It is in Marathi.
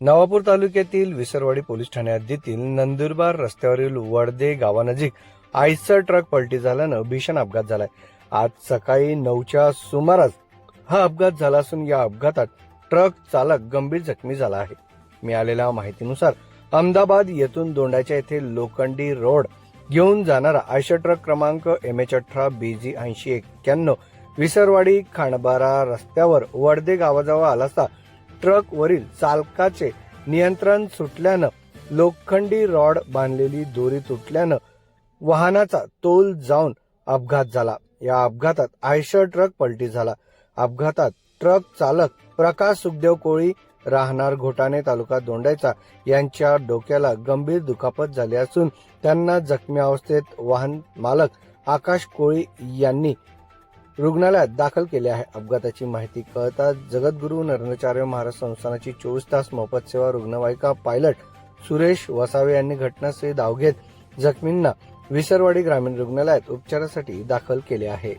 नवापूर तालुक्यातील विसरवाडी पोलीस ठाण्यात हद्दीतील नंदुरबार रस्त्यावरील वडदे गावानजीक आयसर ट्रक पलटी झाल्यानं भीषण अपघात झालाय. आज सकाळी नऊच्या सुमारास हा अपघात झाला असून या अपघातात ट्रक चालक गंभीर जखमी झाला आहे. मिळालेल्या माहितीनुसार अहमदाबाद येथून दोंडाच्या येथे लोखंडी रोड घेऊन जाणारा आयशर ट्रक क्रमांक एम एच अठरा बीजी ऐंशी एक्क्याण्णव विसरवाडी खांडबारा रस्त्यावर वडदे गावाजवळ आला असता ट्रक वरील चालकाचे नियंत्रण सुटल्यानं लोखंडी रॉड बांधलेली दोरी तुटल्यानं वाहनाचा तोल जाऊन अपघात झाला. या अपघातात आयशर ट्रक पलटी झाला. अपघातात ट्रक चालक प्रकाश सुखदेव कोळी राहणार घोटाणे तालुका दोंडायचा यांच्या डोक्याला गंभीर दुखापत झाली असून त्यांना जखमी अवस्थेत वाहन मालक आकाश कोळी यांनी रुग्णालयात दाखल केले आहे. अपघाताची माहिती कळताच जगद्गुरू नरेंद्रचार्य महाराज संस्थानाची चोवीस तास मोफत सेवा रुग्णवाहिका पायलट सुरेश वसावे यांनी घटनास्थळी धाव घेत जखमींना विसरवाडी ग्रामीण रुग्णालयात उपचारासाठी दाखल केले आहे.